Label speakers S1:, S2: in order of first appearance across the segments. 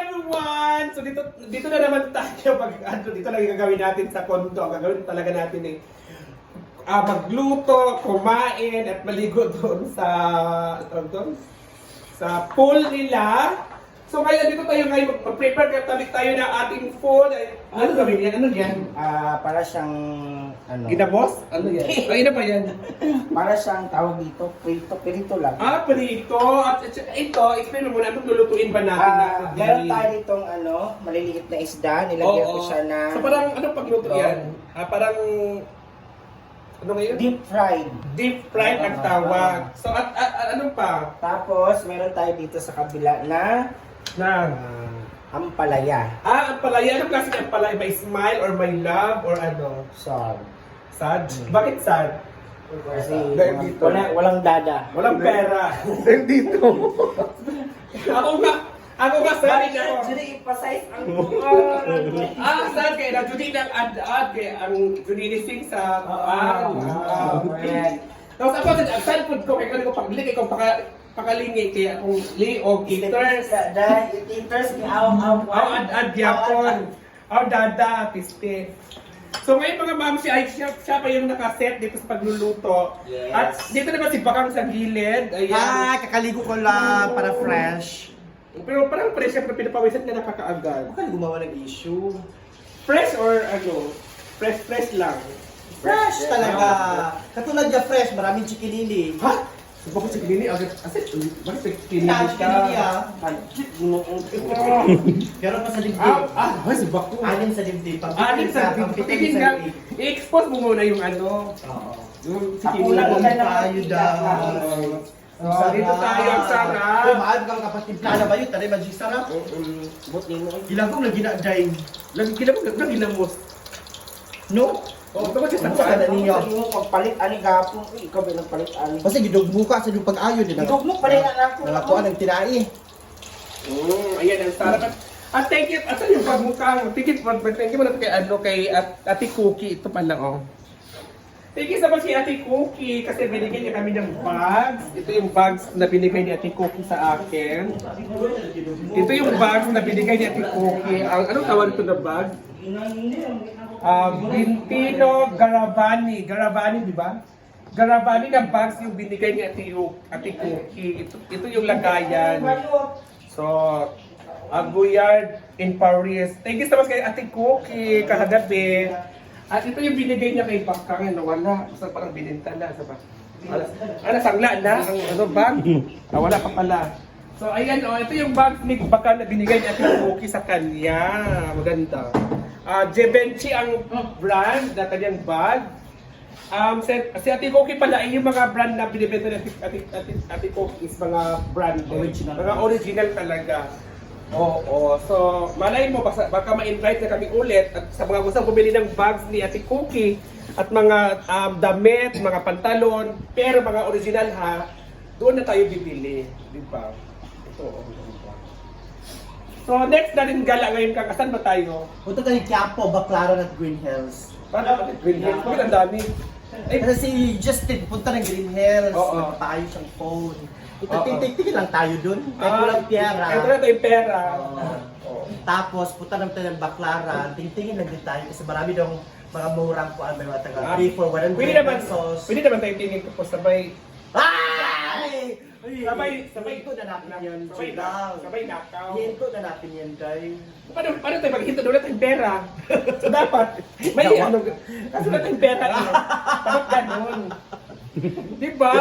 S1: everyone! So dito dito na naman tayo pag ano, dito lang gagawin natin sa kondo. Ang gagawin talaga natin eh ah, magluto, kumain at maligo doon sa doon sa pool nila. So ngayon dito tayo ngayon mag-prepare kaya tabi tayo ng ating food. Ay, Ano gawin yan? Ano yan?
S2: Ah, para siyang ano?
S1: Ginabos? Ano yan? Ay, na ba yan?
S2: Para siyang tawag dito, prito, prito lang.
S1: Ah, prito. At ito, explain mo muna, anong lulutuin ba natin?
S2: Ah, meron tayo ditong ano, maliliit na isda, nilagyan ko siya na
S1: So parang ano pagluto yan? Ah, parang ano ngayon? Deep,
S2: deep fried.
S1: fried ang
S2: Ah,
S1: tawag. So at, at, at ano pa?
S2: Tapos, meron tayo dito sa kabila na
S1: Na
S2: ah, ampalaya.
S1: Ah, ang palaya. Anong klase ng palaya? May smile or may love or ano?
S2: So,
S1: Sad? Bakit sad?
S2: kasi
S1: Dahil dito.
S2: wala, walang dada.
S1: Walang pera. Dahil dito. ako nga, ako nga sad ako.
S2: Actually, ipasize ang
S1: Ah, sad kaya na Judy ng ad-ad kaya ang Judy lising sa
S2: Ah,
S1: Wow.
S2: ah, correct.
S1: Tapos ako sa sad food ko kaya ko pagli kay ko paka pakalingi kaya akong li o gators.
S2: Dahil ititers ni awang
S1: Aw ad-ad gyapon. Aw dada piste. So ngayon mga ma'am, si ay siya, siya pa yung nakaset dito sa pagluluto.
S2: Yes.
S1: At dito naman si Bakang sa gilid. Ayan.
S3: Ah, kakaligo ko lang para fresh.
S1: Pero parang fresh siya, pero pinapawisan na nakakaagad.
S3: Baka gumawa ng issue.
S1: Fresh or ano? Fresh, fresh lang.
S3: Fresh talaga. Katulad niya fresh, maraming chikilili.
S1: Ha? Bakit si Kinini agad? Asa, bakit si Kinini
S3: ah. Pero pa sa
S1: Ah,
S3: dibdib.
S1: ah, ay, si Baku.
S3: Anim sa dibdib.
S1: Anin sa tingin nga, i-expose mo muna yung ano,
S3: Oo.
S1: yung si
S2: Ako
S1: Kinini.
S2: lang
S3: Kulang
S2: tayo
S3: daw.
S1: So, dito tayo ang sarap.
S3: mahal kang kapatid na ba yun? Tari maging sarap.
S1: Mm,
S2: ni mo.
S3: Ilagong lagi na dahil.
S1: Lagi kinamos, lagi kinamos.
S3: No?
S1: Oh, ito kasi
S3: Ano
S1: sa
S3: ka na niyo?
S2: Sabi mo, pagpalit ani gapon, ikaw ba nagpalit ani?
S3: Kasi gidugmo ka sa yung pag-ayo. di ba?
S2: Ikaw mo, palit na ako.
S3: Nangakuan ng tinai.
S1: Mm, ayan ang sarap. At, at thank you, at yung pagmukhang, thank you, thank you muna kay, ano, kay at, Ate Cookie, ito pala, oh. Thank you sa much kay Ate Cookie kasi binigyan niya kami ng bags. Ito yung bags na binigay ni Ate Cookie sa akin. Ito yung bags na binigay ni Ate Cookie. Ang anong tawag ito na bag? Um, Bintino Garavani. Garavani, di ba? Garavani na bags yung binigay ni Ate, Yu- Ate Cookie. Ito, ito yung lagayan. So, Aguyard in Paris. Thank you so much kay Ate Cookie kahagabi. At ito yung binigay niya kay Bakang na wala. Sa parang bininta na. Sa ba? Ano, ano, sangla na? Ang ano, bag? Ah, wala pa pala. So, ayan o. ito yung bag ni Bakang na binigay ni Ate Cookie sa kanya. Maganda. Ah, Givenchy ang brand na kanyang bag. Um, si, si Ate Cookie pala ay yung mga brand na binibenta ni Ate, Ate, Ate, Ate Cookie is mga brand.
S3: Original.
S1: Mga original talaga. Oo, so malay mo baka, baka ma-invite na kami ulit at sa mga gustong bumili ng bags ni Ate Cookie at mga um, damit, mga pantalon, pero mga original ha, doon na tayo bibili, di ba? Ito, oh, diba? So next na rin gala ngayon kang asan ba tayo?
S3: Punta tayo Quiapo, Baclaran at Green Hills.
S1: Paano bakit Green Hills? Bakit ang dami? Eh,
S3: Kasi si Justin punta ng Green Hills.
S1: Oo.
S3: Tayo siyang phone. Ito,
S1: Oo.
S3: titig lang tayo dun. Kahit
S1: ah,
S3: walang pera.
S1: Ito na tayong pera.
S3: Oo. Tapos, punta naman tayo ng Baclaran. Tingtingin lang din tayo kasi marami daw mga murang kuan may mga taga
S1: Ah,
S3: 3 for 100
S1: Pwede naman,
S3: pesos.
S1: pwede naman tayo tingin ko po sabay,
S3: Ay!
S1: Sabay- sabay-
S3: Hinto na natin yan.
S1: sabay,
S3: Chidang.
S1: sabay nakaw.
S3: Hinto na natin yan, Day.
S1: Paano, paano tayo maghinto doon tayong pera? so dapat, may ano, kasi wala tayong pera eh. Dapat ganun. Di ba?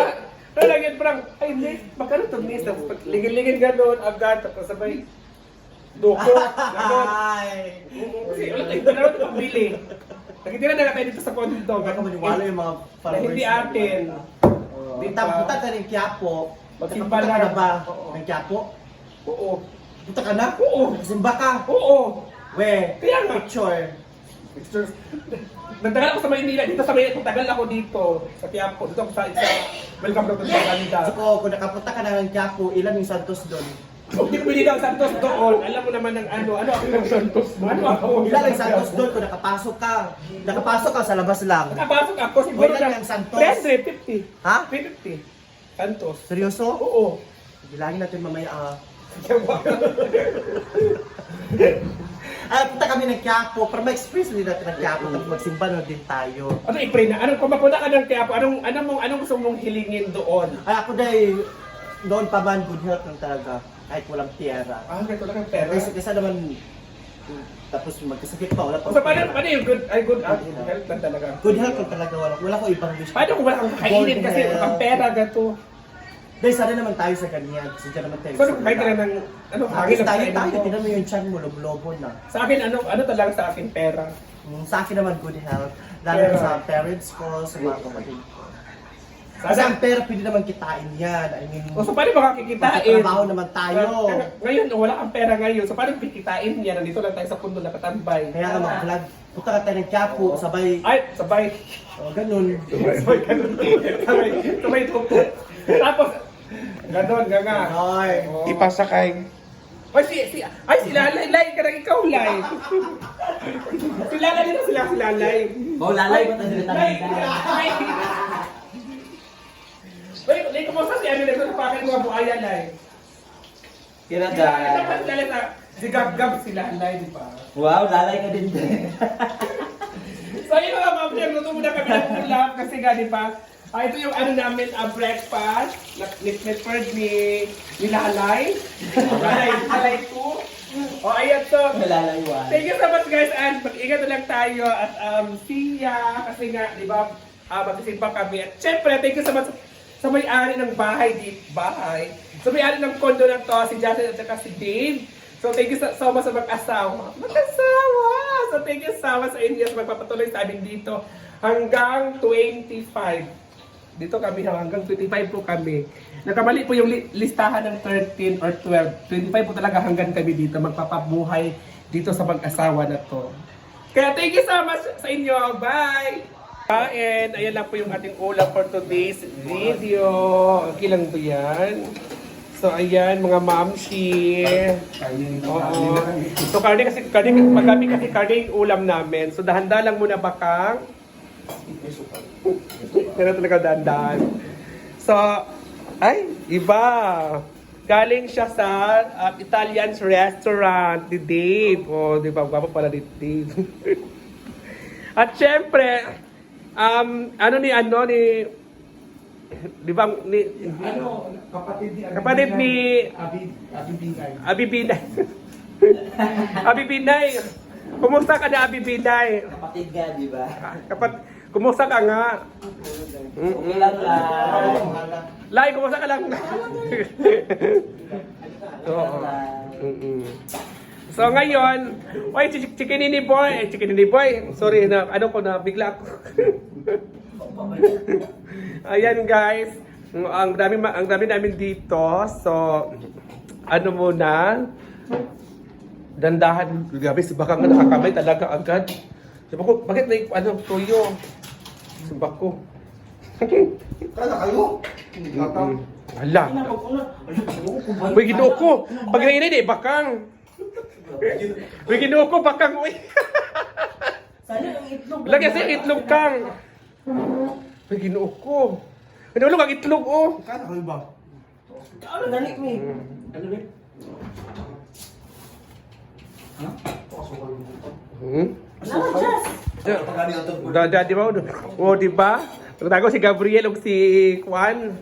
S1: Pero lang yan parang, ay Nis, magkano itong Nis? Tapos pag ligin-ligin ganun, agad, tapos sabay, duko, ganun.
S3: Ay!
S1: Oo, Kasi wala tayong wala tayong pambili. Nakitira na lang tayo dito sa kondo.
S3: Baka maniwala yung mga
S1: Na hindi atin.
S3: Di
S1: Di ba?
S3: punta ka ng Quiapo.
S1: Magsimba
S3: Punta ka na ba?
S1: Oo.
S3: Ng Quiapo?
S1: Oo.
S3: Punta ka na?
S1: Oo.
S3: Simba ka?
S1: Oo.
S3: We,
S1: Kaya nga.
S3: picture.
S1: Pictures. Nagtagal ako sa Maynila. Dito sa Maynila, tagal ako dito. Sa Quiapo. Dito ako sa isa. Welcome to the Canada.
S3: So ko, kung nakapunta ka na ng Quiapo, ilan yung Santos doon?
S1: Kung di ko binili ang Santos doon, alam mo naman ng ano, ano ako ng Santos doon? Ano ako?
S3: Ilan yung Santos doon kung nakapasok ka? Nakapasok ka sa labas lang.
S1: Nakapasok ako, siguro
S3: Ilan
S1: na
S3: yung Santos?
S1: 350.
S3: Ha?
S1: 350. Santos.
S3: Seryoso?
S1: Oo.
S3: Bilangin natin mamaya ah.
S1: Diba?
S3: ng Quiapo, para ma-experience din natin ng Quiapo, tapos magsimba na din tayo.
S1: Ano i-pray na? Anong kung mapunta ka ng Quiapo, anong anong mong anong gusto mong hilingin doon?
S3: Ay, ako dahil noon pa man, good health lang talaga, kahit walang pera.
S1: Ah, ganito lang ang pera.
S3: Kasi kasi naman, tapos magkasakit pa, wala pa.
S1: So paano paano yung good ay good ah, health lang talaga.
S3: Good health lang talaga, wala, wala ko ibang wish.
S1: Paano kung wala kang kainin kasi
S3: Good
S1: ang
S3: health.
S1: pera gato?
S3: Dahil sana naman tayo sa ganyan, kasi dyan naman tayo.
S1: Ano kain ka ng ano hangin
S3: Hangin
S1: ang
S3: tayo, tayo, tinan mo yung chan mo, lobo na.
S1: Sa akin ano ano talaga sa akin pera.
S3: Mm, Sa akin naman, good health. Lalo na sa parents ko, sa mga kapatid ko. Kasi ang pera, pwede naman kitain yan. I mean,
S1: o so paano makakikitain?
S3: trabaho naman tayo.
S1: Ng- Ngayon, wala kang pera ngayon. So paano kikitain niya? Nandito lang tayo sa pundo nakatambay.
S3: Kaya nga mag-vlog, punta ka tayo ng Quiapo, sabay,
S1: Ay, sabay.
S3: oh, ganun.
S1: Sabay ganun. Sabay, sabay tupo. Tapos, ganon, ganga.
S3: Ay,
S1: Oh.
S4: Ipasakay.
S1: Ay, si, si, ay, si Lalay, Lay, ka ikaw, Lay. si Lalay, dito sila, si Lalay.
S3: Oh, lalay ba tayo
S1: Lay, Lay. Wait, Lay, kumusta si ano, nito sa pakin mga buhaya, Lay? Lalay, dapat Lalay sa, si Gab-Gab, si Lalay, di ba?
S2: Wow, lalay ka din din.
S1: So, yun mga ma'am, luto muna kami ng ulam kasi nga, di ba? Ah, ito yung ano namin, ah, breakfast, na prepared ni, ni Lalay. Lalay, Lalay ko. O, ayan to.
S2: Lalaywan.
S1: Thank you so much guys and mag-ingat na lang tayo at um, see ya kasi nga, di ba, uh, magsisimba kami. At syempre, thank you so much sa may-ari ng bahay, di bahay. Sa may-ari ng kondo na to, si Justin at saka si Dave. So thank you so, so much sa mag-asawa. Mag-asawa! So thank you so much sa inyo sa magpapatuloy sa amin dito hanggang 25. Dito kami hanggang 25 po kami. Nakamali po yung li- listahan ng 13 or 12. 25 po talaga hanggang kami dito magpapabuhay dito sa mag-asawa na to. Kaya thank you so much sa inyo. Bye! And ayan lang po yung ating ulam for today's video. Okay lang ba yan? So ayan mga mamshi. Oo. So karne kasi karne magami kasi karne yung ulam namin. So dahan-dahan lang muna bakang. Pero talaga dahan-dahan. So ay iba. Galing siya sa uh, Italian restaurant ni Dave. Oh, di ba? Gwapo pala ni Dave. At syempre, um, ano ni ano ni di ba ni
S4: Ano, kapatid ni
S1: kapatid ni
S4: Abi, Abi Bingay.
S1: Abi Binay. Abi Binay. Kumusta ka na Abi Binay?
S2: Kapatid ka, di ba?
S1: Kapat kumusta ka nga?
S2: Okay lang lang.
S1: Lai, kumusta ka lang? Oo. Mm-mm. So ngayon, oy, chik- chikinini boy, eh, chikinini boy. Sorry na, ano ko na, bigla ako. Ayan guys, ang dami ang dami namin dito. So ano muna? Dandahan, grabe si Bakang nga nakakamay talaga agad. Sabi ko, bakit may ano, tuyo? Sabi ko.
S4: Kala kayo?
S1: Mm-mm. Hala. Uy, ginuo ko. Pag nainay, di, bakang. Uy, ginuo ko, bakang. Uy.
S2: Sana yung itlog.
S1: Lagyan sa itlog kang. Uy, ginuo ko. Ano lang ang itlog, oh.
S4: Kala kayo ba?
S2: Ano dali mo eh? Ano ba?
S1: Hmm?
S2: Ano, Jess?
S1: Da, da, di ba? Oh, di ba? Nagtago si Gabriel o si Juan.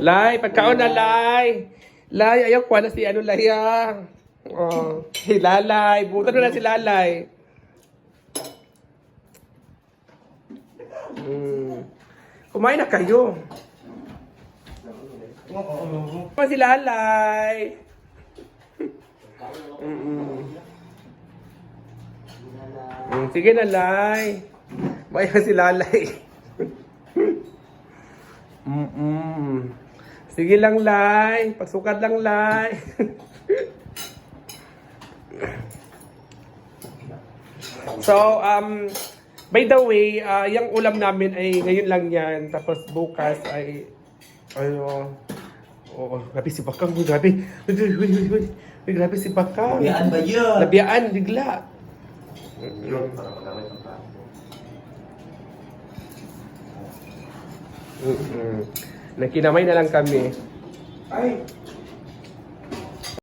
S1: Lai, pagkaon na Lai. Lai, ayaw kuha na si ano Laya. Oh, si Lalay. Butan na si Lalay. Mm. Kumain na kayo. Kumain si Lalay. Mm-mm. Mm, sige na, Lay. Kumain si Lalay. Mm-mm. Sige lang, Lai. Pagsukat lang, Lai. so, um, by the way, uh, yung ulam namin ay ngayon lang yan. Tapos bukas ay, ano, oh, grabe si Bakang. Grabe. Uy. Uy, grabe si Bakang.
S2: Yan ba yun?
S1: Nabiyaan, bigla. Mm-mm. Nakinamay na lang kami.
S4: Ay,